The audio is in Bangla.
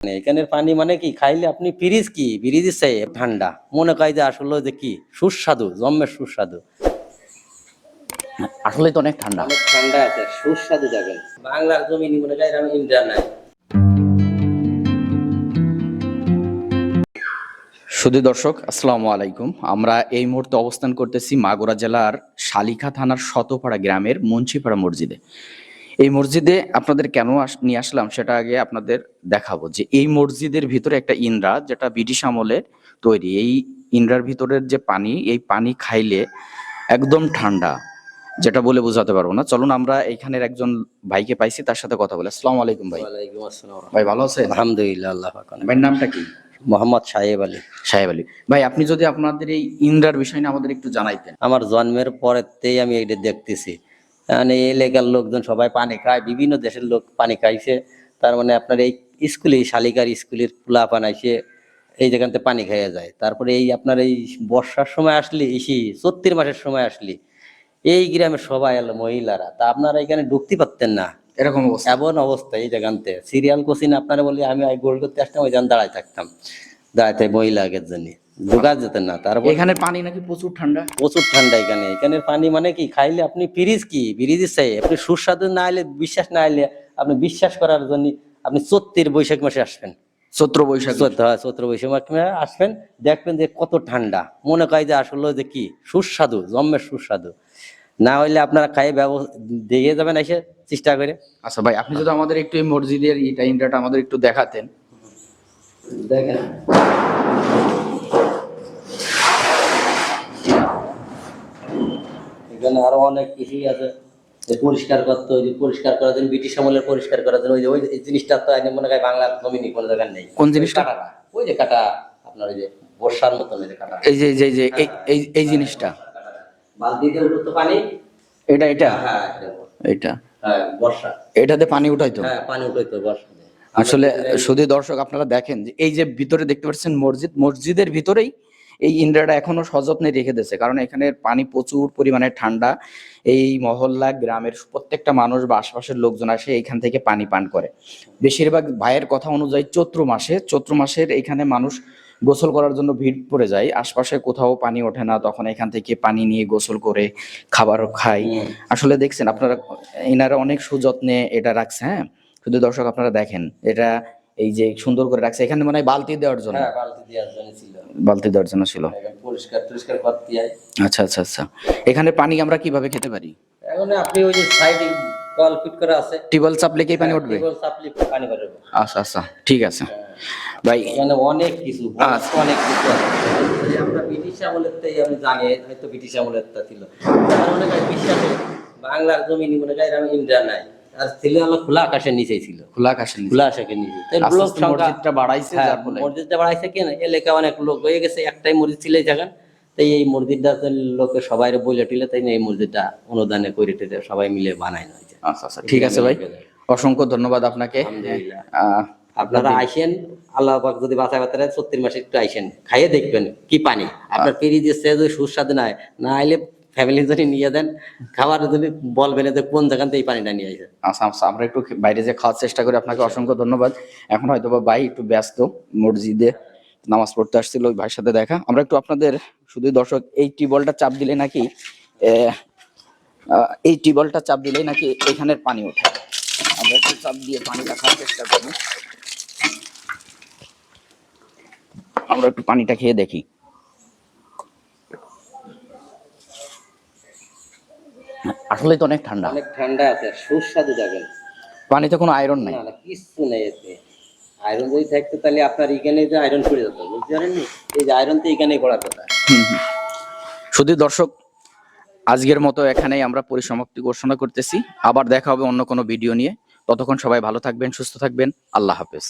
মানে এখানের পানি মানে কি? খাইলে আপনি ফ্রিজ কি? ফ্রিজ চাই ঠান্ডা। মনে কয় যে আসলে যে কি? সুস্বাদু জন্মের সুস্বাদু। আসলে তো অনেক ঠান্ডা। ঠান্ডা আছে সুস্বাদু যাবেন বাংলার জমিনি মনে কয় আমি ইন্ডিয়া নাই। শুধু দর্শক আসসালামু আলাইকুম। আমরা এই মুহূর্তে অবস্থান করতেছি মাগুরা জেলার শালিখা থানার শতপাড়া গ্রামের মুন্সিপাড়া মসজিদে। এই মসজিদে আপনাদের কেন নিয়ে আসলাম সেটা আগে আপনাদের দেখাবো যে এই মসজিদের ভিতরে একটা ইন্দ্রা যেটা ব্রিটিশ আমলের তৈরি। এই ইন্দ্রার ভিতরের যে পানি এই পানি খাইলে একদম ঠান্ডা যেটা বলে বোঝাতে পারব না। চলুন আমরা এইখানের একজন ভাইকে পাইছি তার সাথে কথা বলে। আসসালামু আলাইকুম ভাই। ভাই ভালো আছেন? আলহামদুলিল্লাহ আল্লাহ ভাইয়ের নামটা কি? মোহাম্মদ সাহেব আলী। সাহেব আলী। ভাই আপনি যদি আপনাদের এই ইন্দ্রার বিষয় নিয়ে আমাদের একটু জানাইতেন। আমার জন্মের পরেতেই আমি এটা দেখতেছি। মানে এলাকার লোকজন সবাই পানি খায় বিভিন্ন দেশের লোক পানি খাইছে। তার মানে আপনার এই স্কুলে শালিকার স্কুলের পোলা পানাইছে এই যেখানতে পানি খাইয়া যায়। তারপরে এই আপনার এই বর্ষার সময় আসলে ইসি চত্রিশ মাসের সময় আসলে এই গ্রামের সবাই এলো মহিলারা। তা আপনারা এখানে ঢুকতে পারতেন না। এরকম অবস্থা। এমন অবস্থা এই জায়গাতে সিরিয়াল কোচিন আপনারা বলি আমি গোল করতে আসতাম ওই জান দাঁড়ায় থাকতাম। দাঁড়াইতে মহিলা আগের জন্য। ঢুকা যেতেন না তারপর এখানের পানি নাকি প্রচুর ঠান্ডা? প্রচুর ঠান্ডা এখানে। এখানের পানি মানে কি খাইলে আপনি ফ্রিজ কি? ফ্রিজ চাই আপনি সুস্বাদু না এলে বিশ্বাস না এলে আপনি বিশ্বাস করার জন্য আপনি চত্রিশ বৈশাখ মাসে আসবেন। চৈত্র বৈশাখ চৈত্র চৈত্র বৈশাখ মাসে আসবেন দেখবেন যে কত ঠান্ডা। মনে কয় যে আসলে যে কি সুস্বাদু জন্মের সুস্বাদু। না হইলে আপনারা খাইয়ে ব্যবস্থা দিয়ে যাবেন এসে চেষ্টা করে। আচ্ছা ভাই আপনি যদি আমাদের একটু এই মসজিদের এটা ইন্দ্রাটা আমাদের একটু দেখাতেন। দেখেন। এখানে আরও অনেক কিছুই আছে যে পরিষ্কার করতে ওই পরিষ্কার করার জন্য ব্রিটিশ আমলের পরিষ্কার করার জন্য ওই যে ওই এই জিনিসটা তো আইনে মনে হয় বাংলার জমিনি কোনো জায়গায় নেই। কোন জিনিসটা? ওই ওই যে কাটা আপনার ওই যে বর্ষার মতন ওই যে কাটা এই যে এই যে এই যে এই- এই জিনিসটা। বালতিতে উঠতো পানি? এটা এটা? হ্যাঁ এরকম। এটা হ্যাঁ বর্ষা। এটাতে পানি উঠাইতো? হ্যাঁ পানি উঠতো বর্ষা আসলে শুধু দর্শক আপনারা দেখেন যে এই যে ভিতরে দেখতে পাচ্ছেন মসজিদ মসজিদের ভিতরেই এই ইন্দ্রাটা এখনও সযত্নে রেখে দিয়েছে। কারণ এখানের পানি প্রচুর পরিমাণে ঠান্ডা। এই মহল্লা গ্রামের প্রত্যেকটা মানুষ বা আশপাশের লোকজন আসে এখান থেকে পানি পান করে। বেশিরভাগ ভাইয়ের কথা অনুযায়ী চৈত্র মাসে চৈত্র মাসের এখানে মানুষ গোসল করার জন্য ভিড় পড়ে যায়। আশপাশে কোথাও পানি ওঠে না তখন এখান থেকে পানি নিয়ে গোসল করে খাবারও খায়। হুম। আসলে দেখছেন আপনারা এনারা অনেক সুযত্নে এটা রাখছে হ্যাঁ? শুধু দর্শক আপনারা দেখেন এটা এই যে সুন্দর করে রাখছে এখানে মনে হয় বালতি দেওয়ার জন্য। হ্যাঁ বালতি দেওয়ার জন্য ছিল। বালতি দেওয়ার ছিল। পরিষ্কার টরিষ্কার করতে হয় আচ্ছা আচ্ছা আচ্ছা। এখানে পানি আমরা কীভাবে খেতে পারি? এখন আপনি ওই যে সাইডে কল ফিট করা আছে। টিউবওয়েল চাপলে কি পানি উঠবে? টিউবওয়েল চাপলে পানি বেরোবে আচ্ছা আচ্ছা ঠিক আছে। ভাই এখানে অনেক কিছু আচ্ছা। অনেক কিছু আছে। এই আমরা ব্রিটিশ আমলের তাই আমি জানি হয়তো ব্রিটিশ আমলের তা ছিল। তার মনে হয় বিশ্বাসে বাংলার জমিনি মনে হয় আমি ইন্ডিয়া নাই। আর খোলা আকাশের নিচেই ছিল। খোলা আকাশের খোলা আকাশের নিচে। তাই লোক মসজিদটা বাড়াইছে হ্যাঁ, যার ফলে। মসজিদটা বাড়াইছে কেন? এলাকা অনেক লোক হয়ে গেছে একটাই মসজিদ ছিল এই তাই এই মসজিদটা লোকে সবাই বলে টিলে তাই এই মসজিদটা অনুদানে করে টেরে সবাই মিলে বানায় আচ্ছা আচ্ছা ঠিক আছে ভাই। অসংখ্য ধন্যবাদ আপনাকে। আপনারা আইসেন আল্লাহ পাক যদি বাঁচায় বাঁচায় ছত্রিশ মাসে একটু আইসেন খাইয়ে দেখবেন কি পানি। আপনার পেরি দিচ্ছে যদি সুস্বাদু না হয়, না আইলে ফ্যামিলি যদি নিয়ে দেন, খাবার যদি বলবেন যে কোন জায়গান থেকে এই পানিটা নিয়ে আসে আচ্ছা আচ্ছা আমরা একটু বাইরে যে খাওয়ার চেষ্টা করি। আপনাকে অসংখ্য ধন্যবাদ। এখন হয়তো বা ভাই একটু ব্যস্ত, মসজিদে নামাজ পড়তে আসছিল, ওই ভাইয়ের সাথে দেখা। আমরা একটু আপনাদের, শুধু দর্শক, এই টিবলটা চাপ দিলে নাকি এই টিবলটা চাপ দিলেই নাকি এখানের পানি ওঠে। আমরা একটু চাপ দিয়ে পানিটা খাওয়ার চেষ্টা করি। আমরা একটু পানিটা খেয়ে দেখি। আসলে তো অনেক ঠান্ডা। অনেক ঠান্ডা আছে সুস্বাদু যাবেন পানিতে কোনো আয়রন নাই। না কিচ্ছু নেই এতে। আয়রন যদি থাকতো তাহলে আপনার এখানে যে আয়রন পড়ে যেত বুঝতে পারেননি? এই যে আয়রন তো এখানেই পড়ার কথা। শুধু দর্শক আজকের মতো এখানেই আমরা পরিসমাপ্তি ঘোষণা করতেছি। আবার দেখা হবে অন্য কোনো ভিডিও নিয়ে। ততক্ষণ সবাই ভালো থাকবেন সুস্থ থাকবেন। আল্লাহ হাফেজ।